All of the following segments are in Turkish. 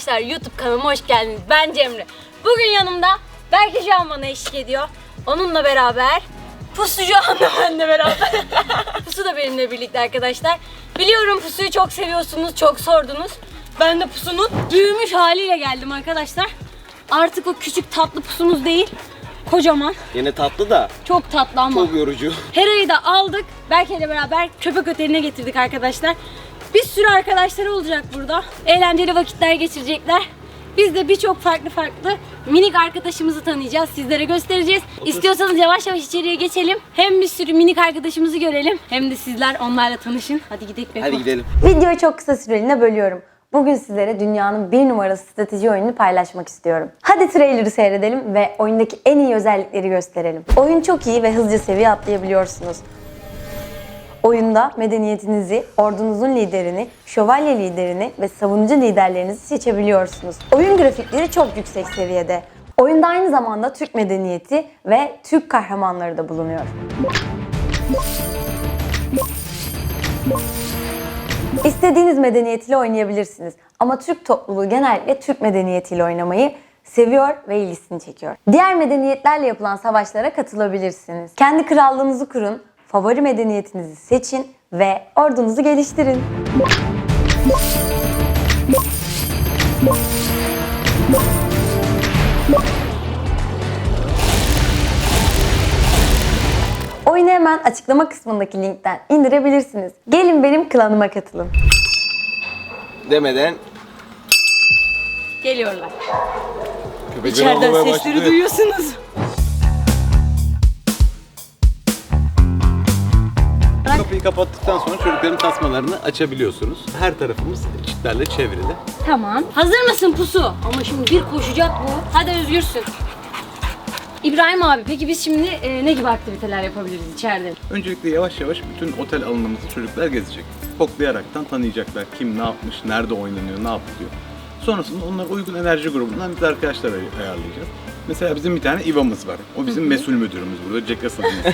Arkadaşlar YouTube kanalıma hoş geldiniz. Ben Cemre. Bugün yanımda Berke Can bana eşlik ediyor. Onunla beraber Pusu Can da benimle beraber. Pusu da benimle birlikte arkadaşlar. Biliyorum Pusu'yu çok seviyorsunuz, çok sordunuz. Ben de Pusu'nun büyümüş haliyle geldim arkadaşlar. Artık o küçük tatlı pusumuz değil. Kocaman. Yine tatlı da Çok tatlı ama. çok yorucu. Hera'yı da aldık. Berke ile beraber köpek oteline getirdik arkadaşlar. Bir sürü arkadaşları olacak burada. Eğlenceli vakitler geçirecekler. Biz de birçok farklı farklı minik arkadaşımızı tanıyacağız. Sizlere göstereceğiz. İstiyorsanız yavaş yavaş içeriye geçelim. Hem bir sürü minik arkadaşımızı görelim. Hem de sizler onlarla tanışın. Hadi gidelim. Hadi gidelim. Videoyu çok kısa süreliğine bölüyorum. Bugün sizlere dünyanın bir numaralı strateji oyununu paylaşmak istiyorum. Hadi trailer'ı seyredelim ve oyundaki en iyi özellikleri gösterelim. Oyun çok iyi ve hızlıca seviye atlayabiliyorsunuz. Oyunda medeniyetinizi, ordunuzun liderini, şövalye liderini ve savunucu liderlerinizi seçebiliyorsunuz. Oyun grafikleri çok yüksek seviyede. Oyunda aynı zamanda Türk medeniyeti ve Türk kahramanları da bulunuyor. İstediğiniz medeniyetiyle oynayabilirsiniz. Ama Türk topluluğu genellikle Türk medeniyetiyle oynamayı seviyor ve ilgisini çekiyor. Diğer medeniyetlerle yapılan savaşlara katılabilirsiniz. Kendi krallığınızı kurun, favori medeniyetinizi seçin ve ordunuzu geliştirin. Oyunu hemen açıklama kısmındaki linkten indirebilirsiniz. Gelin benim klanıma katılın. Demeden Geliyorlar. köpekleri İçeriden sesleri duyuyorsunuz. Kapıyı kapattıktan sonra çocukların tasmalarını açabiliyorsunuz. Her tarafımız çitlerle çevrili. Tamam. Hazır mısın pusu? Ama şimdi bir koşacak bu. Hadi özgürsün. İbrahim abi peki biz şimdi e, ne gibi aktiviteler yapabiliriz içeride? Öncelikle yavaş yavaş bütün otel alanımızı çocuklar gezecek. Koklayaraktan tanıyacaklar kim ne yapmış, nerede oynanıyor, ne yapılıyor. Sonrasında onlara uygun enerji grubundan biz arkadaşlar ay- ayarlayacağız. Mesela bizim bir tane İva'mız var. O bizim mesul müdürümüz burada. Jack Russell.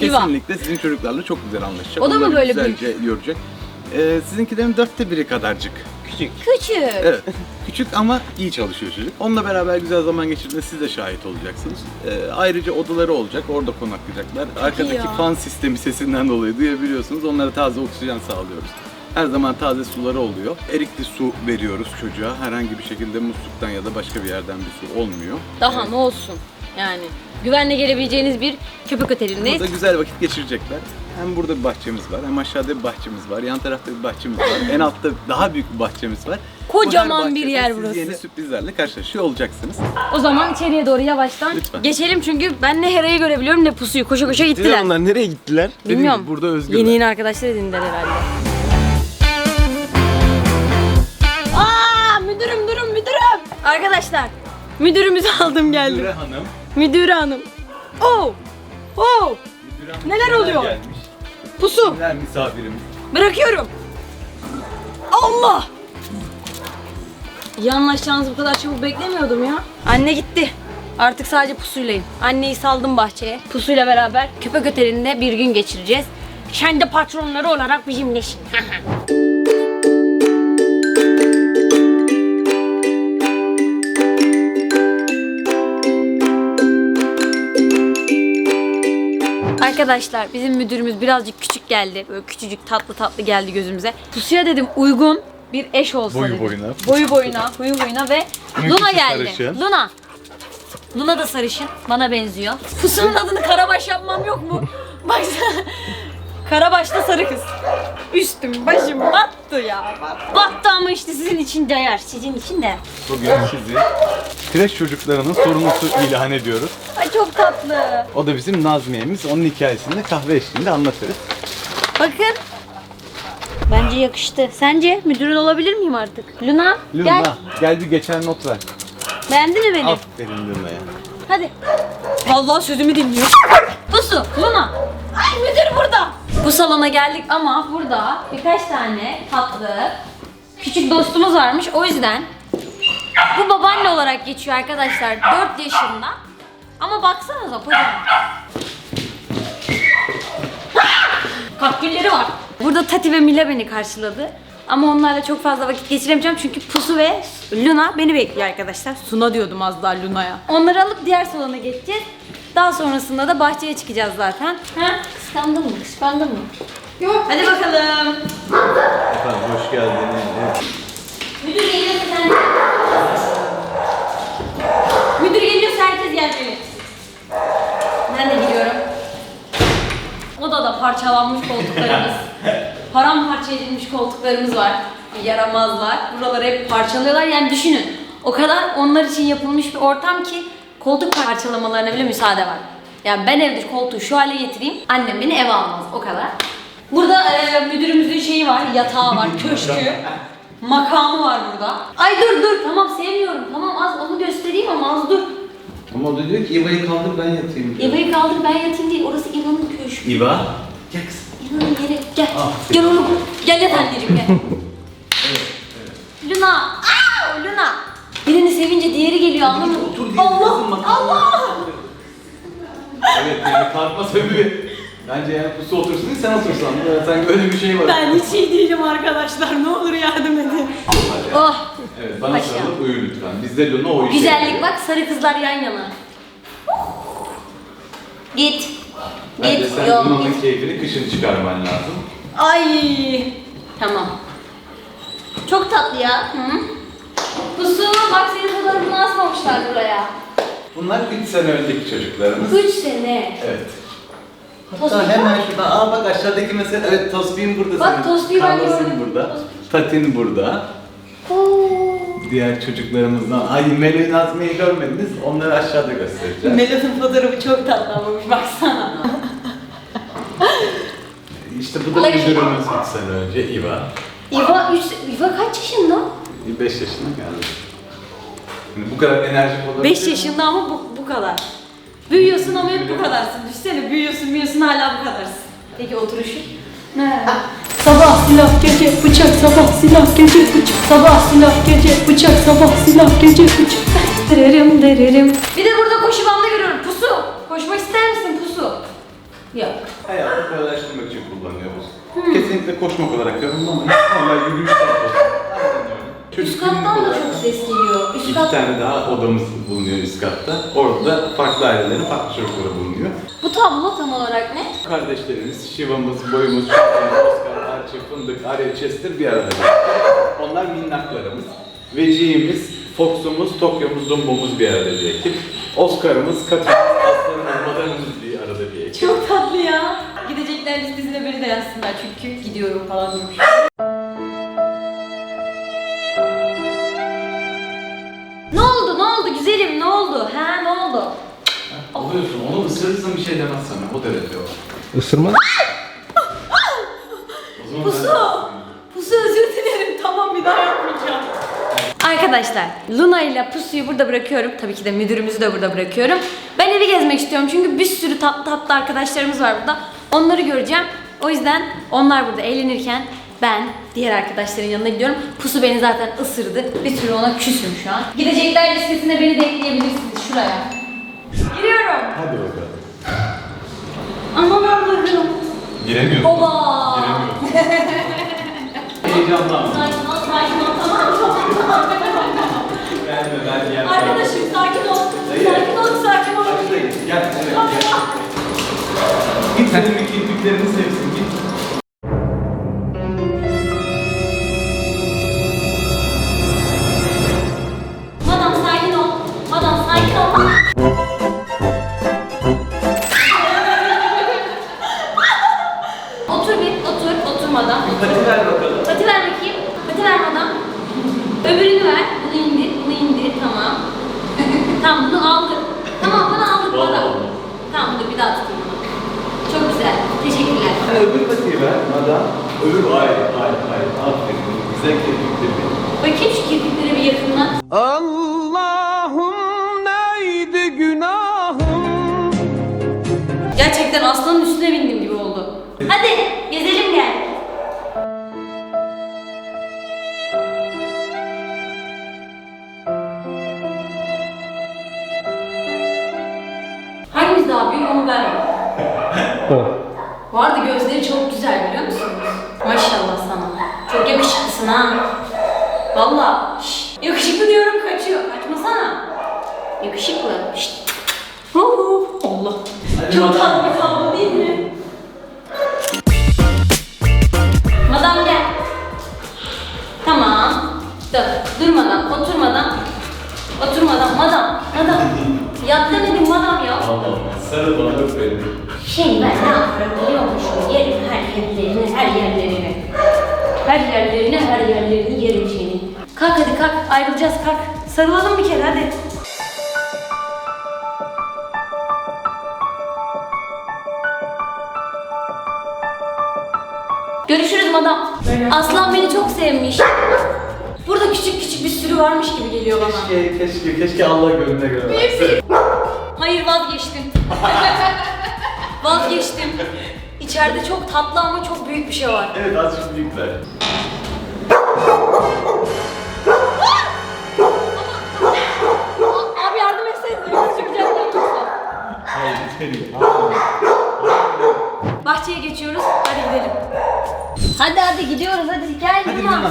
İva. Kesinlikle sizin çocuklarla çok güzel anlaşacak. O da mı Onları böyle güzelce görecek. Ee, sizinkilerin dörtte biri kadarcık. Küçük. Küçük. Evet. Küçük ama iyi çalışıyor çocuk. Onunla beraber güzel zaman geçirdiğinde siz de şahit olacaksınız. Ee, ayrıca odaları olacak, orada konaklayacaklar. Arkadaki ya. fan sistemi sesinden dolayı duyabiliyorsunuz. Onlara taze oksijen sağlıyoruz. Her zaman taze suları oluyor. Erikli su veriyoruz çocuğa. Herhangi bir şekilde musluktan ya da başka bir yerden bir su olmuyor. Daha ne olsun yani. Güvenle gelebileceğiniz bir köpek otelindeyiz. Burada güzel vakit geçirecekler. Hem burada bir bahçemiz var, hem aşağıda bir bahçemiz var, yan tarafta bir bahçemiz var, en altta daha büyük bir bahçemiz var. Kocaman Bu her bir bahçede yer siz burası. Yeni sürprizlerle karşılaşıyor olacaksınız. O zaman içeriye doğru yavaştan Lütfen. geçelim çünkü ben ne Hera'yı görebiliyorum ne Pusu'yu. Koşa koşa Gittiler onlar nereye gittiler? Bilmiyorum. Burada özgürler. Yeni yeni arkadaşlar edindiler herhalde. Aa müdürüm durun müdürüm. Arkadaşlar müdürümüzü aldım geldim. Müdüre hanım. Müdürü hanım. Oh! Oh! Neler oluyor? Gelmiş. Pusu Kimler misafirimiz? bırakıyorum. Allah! İyi anlaşacağınızı bu kadar çabuk beklemiyordum ya. Anne gitti. Artık sadece pusuyleyim. Anneyi saldım bahçeye. Pusuyla beraber köpek otelinde bir gün geçireceğiz. Sen de patronları olarak bizimlesin. Arkadaşlar bizim müdürümüz birazcık küçük geldi. Böyle küçücük tatlı tatlı geldi gözümüze. Pusuya dedim uygun bir eş olsa Boyu dedim. boyuna. Boyu boyuna, huyu huyuna ve Luna geldi. sarışın. Luna. Luna da sarışın. Bana benziyor. Pusunun adını Karabaş yapmam yok mu? Baksana. Karabaş'ta sarı kız. Üstüm başım battı ya. Battı ama işte sizin için değer. Sizin için de. Bugün sizi kreş çocuklarının sorumlusu ilan ediyoruz. Ay çok tatlı. O da bizim Nazmiye'miz. Onun hikayesini de kahve eşliğinde anlatırız. Bakın. Bence yakıştı. Sence müdürün olabilir miyim artık? Luna, Luna gel. gel. bir geçen not ver. Beğendin mi beni? Aferin Luna'ya. Hadi. Vallahi sözümü dinliyor. Pusu, Luna. Ay müdür burada. Bu salona geldik ama burada birkaç tane tatlı küçük dostumuz varmış. O yüzden bu babaanne olarak geçiyor arkadaşlar. 4 yaşında. Ama baksanıza kocaman. Kakülleri var. Burada Tati ve Mila beni karşıladı. Ama onlarla çok fazla vakit geçiremeyeceğim çünkü Pusu ve Luna beni bekliyor arkadaşlar. Suna diyordum az daha Luna'ya. Onları alıp diğer salona geçeceğiz. Daha sonrasında da bahçeye çıkacağız zaten. Ha? Kıskandın mı? Kıskandın mı? Yok. Hadi bakalım. Efendim hoş geldiniz. Müdür geliyorsa sen Müdür geliyorsa herkes gelmeli. Ben de gidiyorum. Odada parçalanmış koltuklarımız. Paramparça edilmiş koltuklarımız var. Yaramazlar. Buraları hep parçalıyorlar. Yani düşünün. O kadar onlar için yapılmış bir ortam ki koltuk parçalamalarına bile müsaade var. Yani ben evde koltuğu şu hale getireyim. Annem beni eve almaz. O kadar. Burada e, müdürümüzün şeyi var. Yatağı var. Köşkü. Makamı var burada. Ay dur dur. Tamam sevmiyorum. Tamam az onu göstereyim ama az dur. Ama o da diyor ki İva'yı kaldır ben yatayım diyor. İva'yı kaldır ben yatayım değil. Orası İva'nın köşkü. İva. Gel kızım. İnanın yere gel. Gel oğlum. Gel yat anneciğim gel. Luna. Aa, Luna. Birini sevince diğeri geliyor anladın mı? Otur diye kızım Allah. Allah. Evet yani kalkma sebebi. Bence yani pusu otursun değil sen otursan. Evet, Sanki öyle bir şey var. Ben hiç iyi değilim arkadaşlar. Ne olur yardım edin. Oh. Evet bana Paşa. sarılıp uyu lütfen. Bizde Luna o işe Güzellik yarıyor. bak sarı kızlar yan yana. Git. Bence Git. sen Yok Luna'nın git. keyfini kışın çıkarman lazım. Ay. Tamam. Çok tatlı ya. Hı? Pusu bak senin fotoğrafını asmamışlar buraya. Bunlar 3 sene önceki çocuklarımız. 3 sene. Evet. Hatta hemen şurada, aa bak aşağıdaki mesela, evet Tospik'in burada Bak, senin. Tospik'i ben Carlos'un gördüm. burada. Tatin burada. Oo. Diğer çocuklarımızdan, ay Melih Nazmi'yi görmediniz, onları aşağıda göstereceğim. Melih'in fotoğrafı çok tatlı olmuş baksana. işte bu da Kolay- müdürümüz 3 sene önce, İva. İva, üç, İva kaç yaşında? 5 yaşına geldi. Yani bu kadar enerjik olabilir 5 mi? yaşında ama bu, bu kadar. Büyüyorsun ama hep bu kadarsın. Düşsene büyüyorsun büyüyorsun hala bu kadarsın. Peki oturuşu? Merhaba. Sabah silah gece bıçak sabah silah gece bıçak sabah silah gece bıçak sabah silah gece bıçak dererim dererim Bir de burada koşu bandı görüyorum. Pusu. Koşmak ister misin pusu? Yok. Hayatı kolaylaştırmak için kullanıyoruz. Kesinlikle koşmak olarak yorumlamayın. Normal yürüyüş temposu. Üst kattan da çok ses geliyor. Üst İki kat. tane daha odamız bulunuyor üst katta. Orada farklı ailelerin farklı çocukları bulunuyor. Bu tablo tam olarak ne? Kardeşlerimiz, Şiva'mız, Boyumuz, Şahin, Oscar, Archie, Fındık, Arya, Chester bir arada. Onlar minnaklarımız. Veciğimiz, Fox'umuz, Tokyo'muz, Dumbo'muz bir arada bir ekip. Oscar'ımız, Katımız, Aslanım, Madanımız bir arada bir ekip. Çok tatlı ya. Gidecekler listesine beni de yazsınlar çünkü gidiyorum falan demiş. Oldu? Ha ne oldu? Alıyorsun, onu ısırırsan bir şey demez sana. O derece o. Isırma. O zaman Pusu! Pusu özür dilerim tamam bir daha yapmayacağım. Arkadaşlar Luna ile Pusu'yu burada bırakıyorum. Tabii ki de müdürümüzü de burada bırakıyorum. Ben evi gezmek istiyorum çünkü bir sürü tatlı tatlı arkadaşlarımız var burada. Onları göreceğim. O yüzden onlar burada eğlenirken ben diğer arkadaşların yanına gidiyorum. Pusu beni zaten ısırdı. Bir türlü ona küsüm şu an. Gidecekler listesine beni de ekleyebilirsiniz şuraya. Giriyorum. Hadi bakalım. Aman Allah'ım. Giremiyorsun. Oba. Giremiyorsun. Heyecanlanma. Sakin ol, sakin ol. Tamam, tamam, tamam. Gelme ben gel. Arkadaşım sakin ol. Sakin ol, sakin ol. Gel, gel. Git senin bir kirpiklerini sevsin, Sen öbür patiyi ver, madam. Öbür, hayır, hayır, hayır. Aferin. Güzel kirpikleri. Bakayım şu kirpikleri bir yakından. Allah'ım neydi günahım Gerçekten aslanın üstüne bindim gibi oldu. Hadi kaçıyorsun ha. Valla. Yakışıklı diyorum kaçıyor. Kaçmasana. Yakışıklı. Şşt. Allah. Çok tatlı bir değil mi? Madam gel. Tamam. Dur. Durmadan, oturmadan. Oturmadan. Madam, madam. Yat demedim madam ya. Allah Sarı bana öp beni. Şey ben ne yapıyorum biliyor musun? Yerim her yerlerini, her yerlerini. Her yerlerini, her yerlerini yerim senin. Kalk hadi kalk, ayrılacağız kalk. Sarılalım bir kere hadi. Görüşürüz madam. Aslan beni çok sevmiş. Burada küçük küçük bir sürü varmış gibi geliyor bana. Keşke, keşke, keşke Allah gönlüne göre verse. Hayır vazgeçtim. vazgeçtim. İçeride çok tatlı ama çok büyük bir şey var. Evet azıcık büyükler. Hadi hadi gidiyoruz hadi gel Hadi.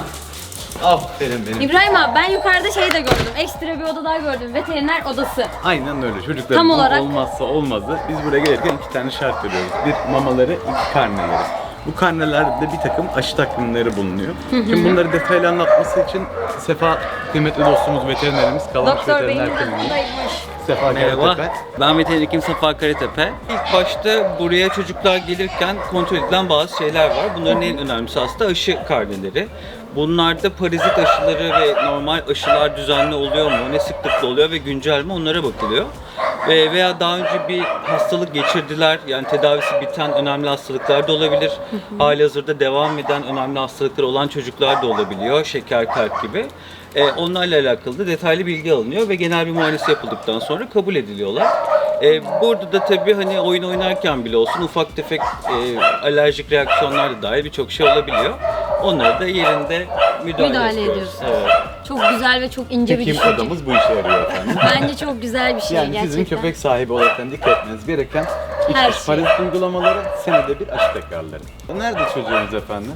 Aferin benim. İbrahim abi ben yukarıda şey de gördüm. Ekstra bir oda daha gördüm. Veteriner odası. Aynen öyle. Çocukların Tam bu olarak- olmazsa olmazı. Biz buraya gelirken iki tane şart veriyoruz. Bir mamaları, iki karneleri. Bu karnelerde bir takım aşı takvimleri bulunuyor. Şimdi bunları detaylı anlatması için Sefa kıymetli dostumuz veterinerimiz Kalamış Doktor Bey'in Veteriner Kliniği. yanındaymış. Sefa Merhaba, Karatepe. ben veteriner hekim Safa Karatepe. İlk başta buraya çocuklar gelirken kontrol edilen bazı şeyler var. Bunların en önemlisi aslında aşı karneleri. Bunlarda parazit aşıları ve normal aşılar düzenli oluyor mu, ne sıklıkla oluyor ve güncel mi onlara bakılıyor. Ve veya daha önce bir hastalık geçirdiler, yani tedavisi biten önemli hastalıklar da olabilir. Halihazırda devam eden önemli hastalıkları olan çocuklar da olabiliyor, şeker, kalp gibi. Ee, onlarla alakalı da detaylı bilgi alınıyor ve genel bir muayenesi yapıldıktan sonra kabul ediliyorlar. Ee, burada da tabii hani oyun oynarken bile olsun ufak tefek e, alerjik reaksiyonlar da dahil birçok şey olabiliyor. Onları da yerinde müdahale, Müdahale ediyoruz. ediyoruz. Evet. Çok güzel ve çok ince bir Hekim düşünce. adamız bu işe yarıyor efendim. Bence çok güzel bir şey Yani gerçekten. sizin köpek sahibi olarak dikkat etmeniz gereken iç Her dış şey. parazit uygulamaları, senede bir aşı tekrarları. Nerede çocuğumuz efendim?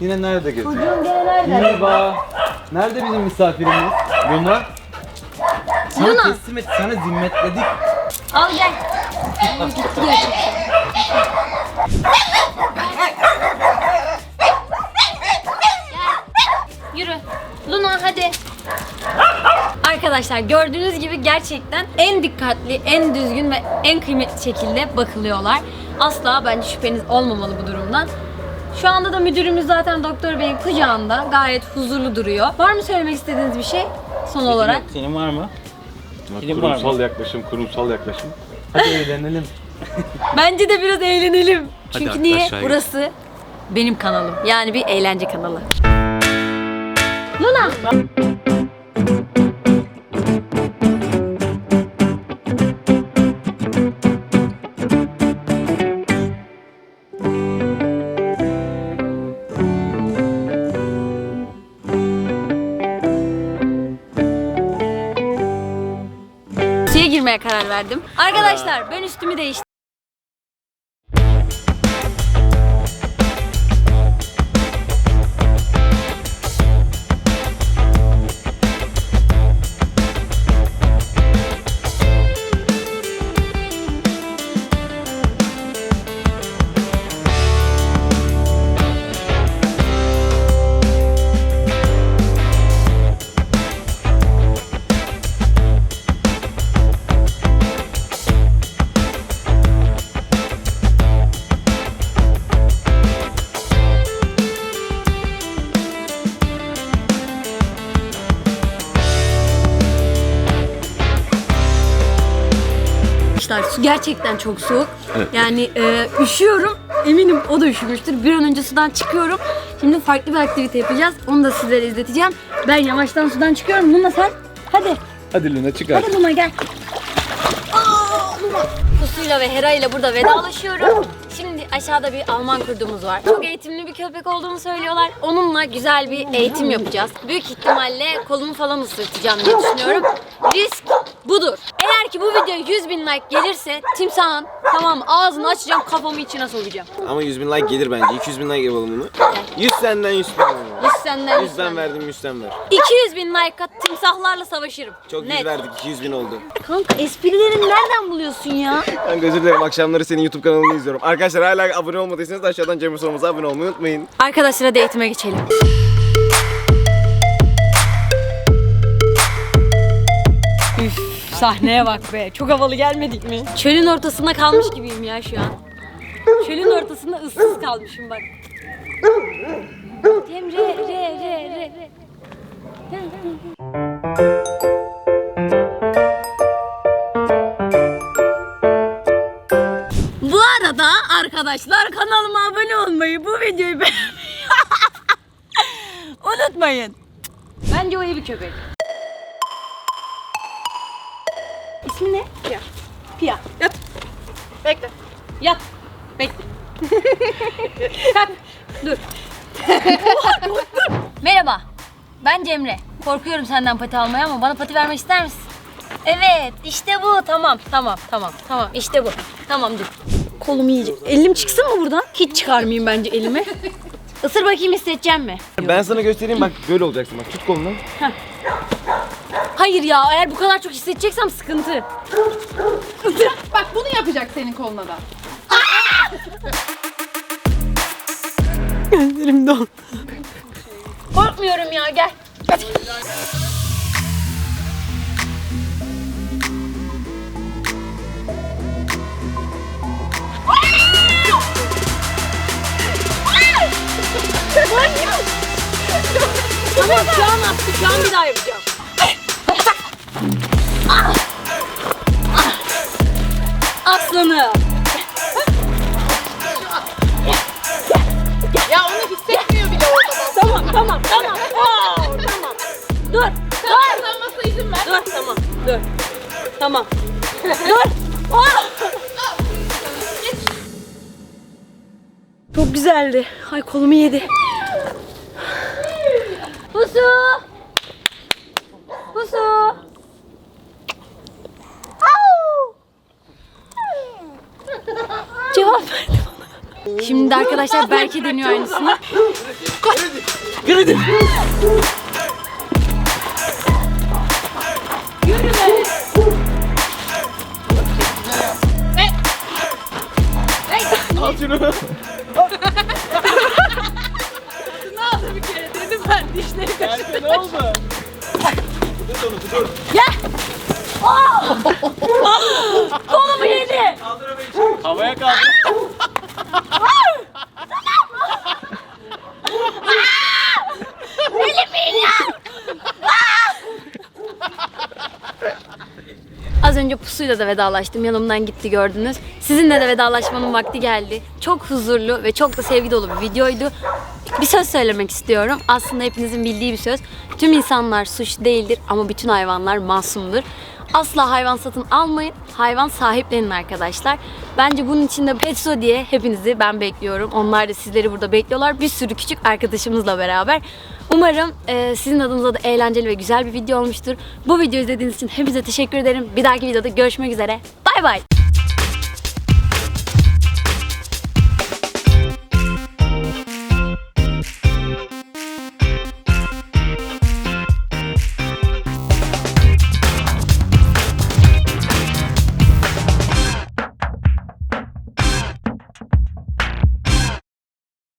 Yine nerede geziyor? Çocuğum gene nerede? Merhaba. Nerede bizim misafirimiz? Luna. Sana Luna. teslim et, sana zimmetledik. Al gel. Gitti. Yürü. Luna hadi. Arkadaşlar gördüğünüz gibi gerçekten en dikkatli, en düzgün ve en kıymetli şekilde bakılıyorlar. Asla bence şüpheniz olmamalı bu durumdan. Şu anda da müdürümüz zaten doktor beyin kucağında gayet huzurlu duruyor. Var mı söylemek istediğiniz bir şey son olarak? Senin var mı? Film var mı? kurumsal yaklaşım, kurumsal yaklaşım. Hadi eğlenelim. Bence de biraz eğlenelim. Hadi Çünkü niye? aşağıya. Burası benim kanalım. Yani bir eğlence kanalı. Luna. Girmeye karar verdim. Arkadaşlar ben üstümü değiştirdim. Su gerçekten çok soğuk. Yani e, üşüyorum. Eminim o da üşümüştür. Bir an önce sudan çıkıyorum. Şimdi farklı bir aktivite yapacağız. Onu da sizlere izleteceğim. Ben yavaştan sudan çıkıyorum. Luna sen. Hadi. Hadi Luna çıkar. Hadi Luna gel. Aa, Luna. Pusuyla ve Hera ile burada vedalaşıyorum. Aşağıda bir Alman kurdumuz var. Çok eğitimli bir köpek olduğunu söylüyorlar. Onunla güzel bir eğitim yapacağız. Büyük ihtimalle kolumu falan ısırtacağım diye düşünüyorum. Risk budur. Eğer ki bu video 100 bin like gelirse timsahın tamam ağzını açacağım kafamı içine sokacağım. Ama 100 bin like gelir bence. 200 bin like yapalım bunu. 100 senden 100 benden. 100 senden 100 100'den senden. verdim 100'den ver. 200 bin like at timsahlarla savaşırım. Çok Net. yüz verdik 200 bin oldu. Kanka esprileri nereden buluyorsun ya? Kanka özür dilerim akşamları senin YouTube kanalını izliyorum. Arkadaşlar hala abone olmadıysanız aşağıdan Cemil Sorumuz'a abone olmayı unutmayın. Arkadaşlar hadi eğitime geçelim. Üf, sahneye bak be. Çok havalı gelmedik mi? Çölün ortasında kalmış gibiyim ya şu an. Çölün ortasında ıssız kalmışım bak. Cemre, re, re, re, re. Arkadaşlar kanalıma abone olmayı, bu videoyu beğenmeyi unutmayın. Bence o iyi bir köpek. İsmi ne? Pia. Pia. Yat. Bekle. Yat. Bekle. Kalk. Dur. Korktum. Merhaba. Ben Cemre. Korkuyorum senden pati almaya ama bana pati vermek ister misin? Evet, işte bu. Tamam, tamam, tamam, tamam. İşte bu. Tamam dur. Kolum yiyecek. Elim çıksın mı buradan? Hiç çıkarmayayım bence elimi. Isır bakayım hissedeceğim mi? Ben sana göstereyim bak böyle olacaksın bak tut kolunu. Hayır ya eğer bu kadar çok hissedeceksem sıkıntı. Bak bunu yapacak senin koluna da. Gözlerim doldu. Korkmuyorum ya gel. Tamam şu an attı şu an bir daha yapacağım. Aslanım. Ya onu hissetmiyor bile orada. Tamam tamam tamam. Oo, tamam. Dur. Dur. Kazanmasına izin ver. Dur tamam. Dur. Tamam. Dur. Oh! Çok güzeldi. Ay kolumu yedi. Pusu. Pusu. Au! Cevap verdi. Şimdi arkadaşlar Berke deniyor aynısını. Al ne oldu? Tut onu tut onu. Kolumu yedi. Havaya kaldır. Az önce pusuyla da vedalaştım. Yanımdan gitti gördünüz. Sizinle de vedalaşmanın vakti geldi. Çok huzurlu ve çok da sevgi dolu bir videoydu. Bir söz söylemek istiyorum. Aslında hepinizin bildiği bir söz. Tüm insanlar suç değildir ama bütün hayvanlar masumdur. Asla hayvan satın almayın. Hayvan sahiplenin arkadaşlar. Bence bunun için de Petso diye hepinizi ben bekliyorum. Onlar da sizleri burada bekliyorlar. Bir sürü küçük arkadaşımızla beraber. Umarım e, sizin adınıza da eğlenceli ve güzel bir video olmuştur. Bu videoyu izlediğiniz için hepinize teşekkür ederim. Bir dahaki videoda görüşmek üzere. Bay bay.